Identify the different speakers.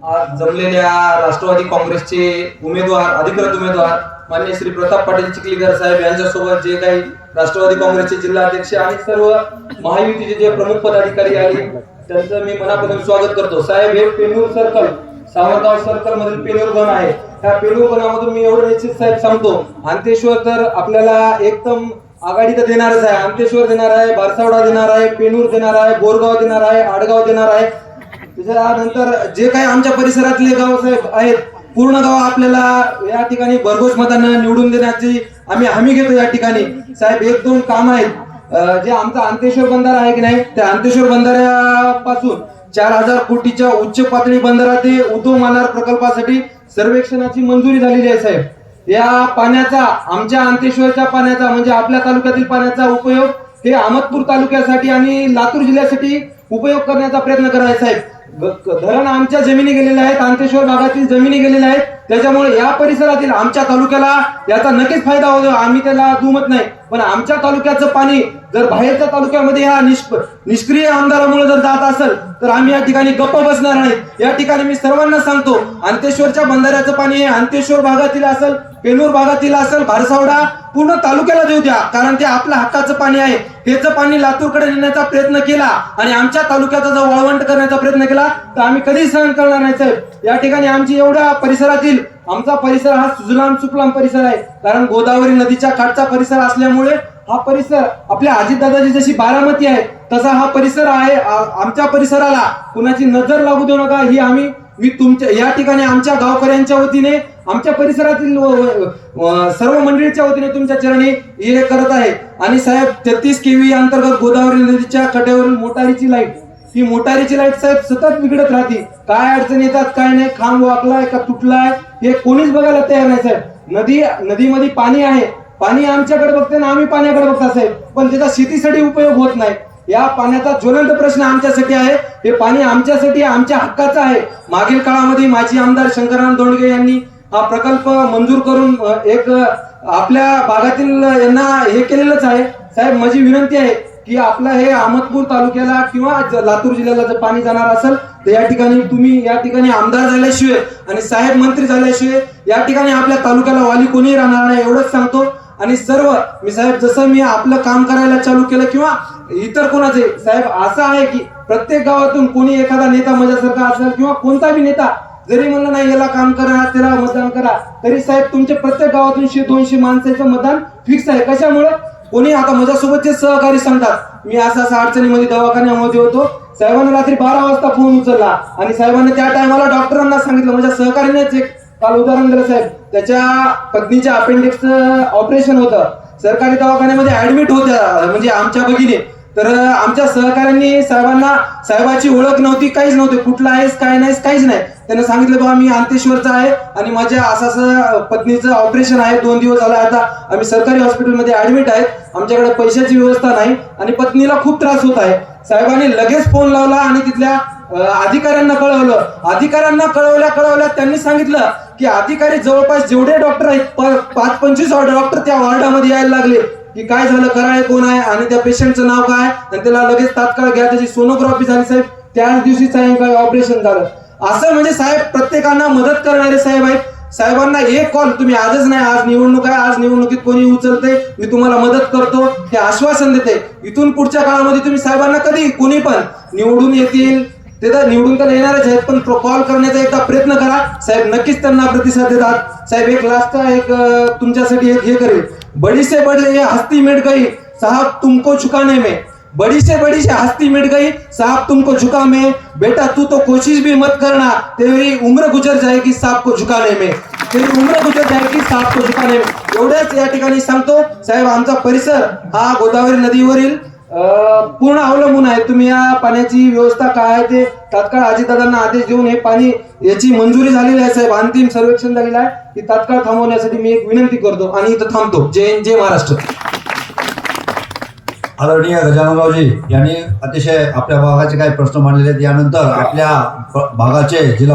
Speaker 1: आज जमलेल्या राष्ट्रवादी काँग्रेसचे उमेदवार अधिकृत उमेदवार मान्य श्री प्रताप पाटील चिखलीकर साहेब यांच्यासोबत जे काही राष्ट्रवादी काँग्रेसचे जिल्हा अध्यक्ष आणि सर्व महायुतीचे जे प्रमुख पदाधिकारी आले त्यांचं मी मनापासून स्वागत करतो. साहेब हे पेनूर सर्कल सावरगाव सर्कल मधील पेनूर गण आहे. त्या पेनूर गणामधून मी एवढं निश्चित साहेब सांगतो अंतेश्वर तर आपल्याला एकदम आघाडी तर देणारच आहे. अंतेश्वर देणार आहे बारसावडा देणार आहे पेनूर देणार आहे बोरगाव देणार आहे आडगाव देणार आहे. त्याच्यानंतर जे काही आमच्या परिसरातले गाव साहेब आहेत पूर्ण गाव आपल्याला या ठिकाणी भरघोस मतांना निवडून देण्याची आम्ही हमी घेतो या ठिकाणी. साहेब एक दोन काम आहेत. जे आमचा अंतेश्वर बंधारा आहे की नाही त्या अंतेश्वर बंधाऱ्यापासून चार हजार कोटीच्या उच्च पातळी बंधारा ते उद्योग प्रकल्पासाठी सर्वेक्षणाची मंजुरी झालेली आहे साहेब. या पाण्याचा आमच्या अंतेश्वरच्या पाण्याचा म्हणजे आपल्या तालुक्यातील पाण्याचा उपयोग हे अहमदपूर तालुक्यासाठी आणि लातूर जिल्ह्यासाठी उपयोग करण्याचा प्रयत्न करायचा आहे धरण आमच्या जमिनी गेलेल्या आहेत अंतेश्वर भागातील जमिनी गेलेल्या आहेत. त्याच्यामुळे या परिसरातील आमच्या तालुक्याला याचा नक्कीच फायदा होतो. आम्ही त्याला दुमत नाही. पण आमच्या तालुक्याचं पाणी जर बाहेरच्या तालुक्यामध्ये ह्या निष्क निष्क्रिय आमदारामुळे जर जात असेल तर आम्ही या ठिकाणी गप्प बसणार नाहीत या ठिकाणी मी सर्वांना सांगतो अंतेश्वरच्या बंधाऱ्याचं पाणी हे अंतेश्वर भागातील असेल पेलूर भागातील असेल भारसावडा पूर्ण तालुक्याला देऊ द्या. कारण ते आपल्या हक्काचं पाणी आहे. हेच पाणी लातूरकडे नेण्याचा प्रयत्न केला आणि आमच्या तालुक्याचा जर वाळवंट करण्याचा प्रयत्न केला तर आम्ही कधीच सहन करणार नाही साहेब. या ठिकाणी आमची एवढ्या परिसरातील आमचा परिसर हा सुजलाम सुफलाम परिसर आहे. कारण गोदावरी नदीच्या काठचा परिसर असल्यामुळे हा परिसर आपल्या अजितदादाची जशी बारामती आहे तसा हा परिसर आहे आमच्या परिसराला. कुणाची नजर लागू देऊ नका ही आम्ही मी तुमच्या या ठिकाणी आमच्या गावकऱ्यांच्या वतीने आमच्या परिसरातील सर्व मंडळीच्या वतीने तुमच्या चरणी हे करत आहे. आणि साहेब तेहतीस केव्ही अंतर्गत गोदावरी नदीच्या कड्यावरील मोटारीची लाइट. ही मोटारीची लाइट साहेब सतत बिघडत राहते. काय अडचण येतात काय नाही खांब वाकलाय का तुटलाय हे कोणीच बघायला तयार नाही साहेब. नदी नदीमध्ये पाणी आहे. पाणी आमच्याकडे बघते ना आम्ही पाण्याकडे बघता साहेब. पण त्याचा शेतीसाठी उपयोग होत नाही. या पाण्याचा ज्वलंत प्रश्न आमच्यासाठी आहे. हे पाणी आमच्यासाठी आमच्या हक्काचं आहे. मागील काळामध्ये माजी आमदार शंकरराम दोंडगे यांनी हा प्रकल्प मंजूर करून एक आपल्या भागातील यांना हे केलेलंच आहे. साहेब माझी विनंती आहे की आपलं हे अहमदपूर तालुक्याला किंवा लातूर जिल्ह्याला जर पाणी जाणार असेल तर या ठिकाणी तुम्ही या ठिकाणी आमदार झाल्याशिवाय आणि साहेब मंत्री झाल्याशिवाय या ठिकाणी आपल्या तालुक्याला वाली कोणी राहणार नाही एवढंच सांगतो. आणि सर्व मी साहेब जसं मी आपलं काम करायला चालू केलं किंवा इतर कोणाचे साहेब असं आहे की प्रत्येक गावातून कोणी एखादा नेता माझ्यासारखा असेल किंवा कोणता बी नेता जरी म्हणलं नाही याला काम करा त्याला मतदान करा तरी साहेब तुमच्या प्रत्येक गावातून शे दोनशे माणसाचं मतदान फिक्स आहे. कशामुळे? कोणी आता माझ्यासोबतचे सहकारी सांगतात मी असं असं अडचणीमध्ये दवाखान्यामध्ये होतो. साहेबांना रात्री बारा वाजता फोन उचलला आणि साहेबांना त्या टायमाला डॉक्टरांना सांगितलं माझ्या सहकार्यानेच एक काल उदाहरण दिलं साहेब. त्याच्या पत्नीच्या अपेंडिक्सचं ऑपरेशन होतं. सरकारी दवाखान्यामध्ये ऍडमिट होत्या म्हणजे आमच्या भगिनी. तर आमच्या सहकाऱ्यांनी साहेबांना साहेबाची ओळख नव्हती काहीच नव्हती कुठला आहेस काय नाहीस काहीच नाही. त्यांना सांगितलं बाबा मी अंतेश्वरचा आहे आणि माझ्या असं असं पत्नीचं ऑपरेशन आहे दोन दिवस झाला आता आम्ही सरकारी हॉस्पिटलमध्ये ऍडमिट आहेत. आमच्याकडे पैशाची व्यवस्था नाही आणि पत्नीला खूप त्रास होत आहे. साहेबांनी लगेच फोन लावला आणि तिथल्या अधिकाऱ्यांना कळवलं. अधिकाऱ्यांना कळवल्या कळवल्या त्यांनी सांगितलं की अधिकारी जवळपास जेवढे डॉक्टर आहेत प- पाच पंचवीस डॉक्टर त्या वॉर्डामध्ये यायला लागले. की काय झालं कराय कोण आहे आणि त्या पेशंटचं नाव काय? आणि त्याला लगेच तात्काळ घ्या त्याची सोनोग्राफी झाली साहेब. त्याच दिवशी सायंकाळी ऑपरेशन झालं. असं म्हणजे साहेब प्रत्येकांना मदत करणारे साहेब आहेत. साहेबांना एक कॉल तुम्ही आजच नाही आज निवडणूक आहे आज निवडणुकीत कोणी उचलते मी तुम्हाला मदत करतो हे आश्वासन देते. इथून पुढच्या काळामध्ये तुम्ही साहेबांना कधी कोणी पण निवडून येतील ते तर निवडून तर येणारच आहेत पण कॉल करण्याचा एकदा प्रयत्न करा. साहेब नक्कीच त्यांना प्रतिसाद देतात. साहेब एक लास्ट एक तुमच्यासाठी एक हे करेल. बडी से बड़ी ये हस्ती मिट गई साहब तुमको झुकाने में. बड़ी से बड़ी से हस्ती मिट गई साहब तुमको झुका में. बेटा तू तो कोशिश भी मत करना. तेरी उम्र गुजर जाएगी साहब को झुकाने में. तेरी उम्र गुजर जाएगी साहब को झुकाने में. एवढ्याच या ठिकाणी सांगतो. साहेब आमचा परिसर हा गोदावरी नदीवरील पूर्ण अवलंबून आहे. तुम्ही या पाण्याची व्यवस्था काय आहे ते तात्काळ अजितदादांना आदेश देऊन हे पाणी याची मंजुरी झालेली आहे साहेब. अंतिम सर्वेक्षण झालेलं आहे. की तात्काळ थांबवण्यासाठी मी एक विनंती करतो आणि इथं थांबतो. जय हिंद जय महाराष्ट्र.
Speaker 2: आदरणीय गजाननरावजी यांनी अतिशय आपल्या भागाचे काही प्रश्न मांडलेले आहेत. यानंतर आपल्या भागाचे जिल्हा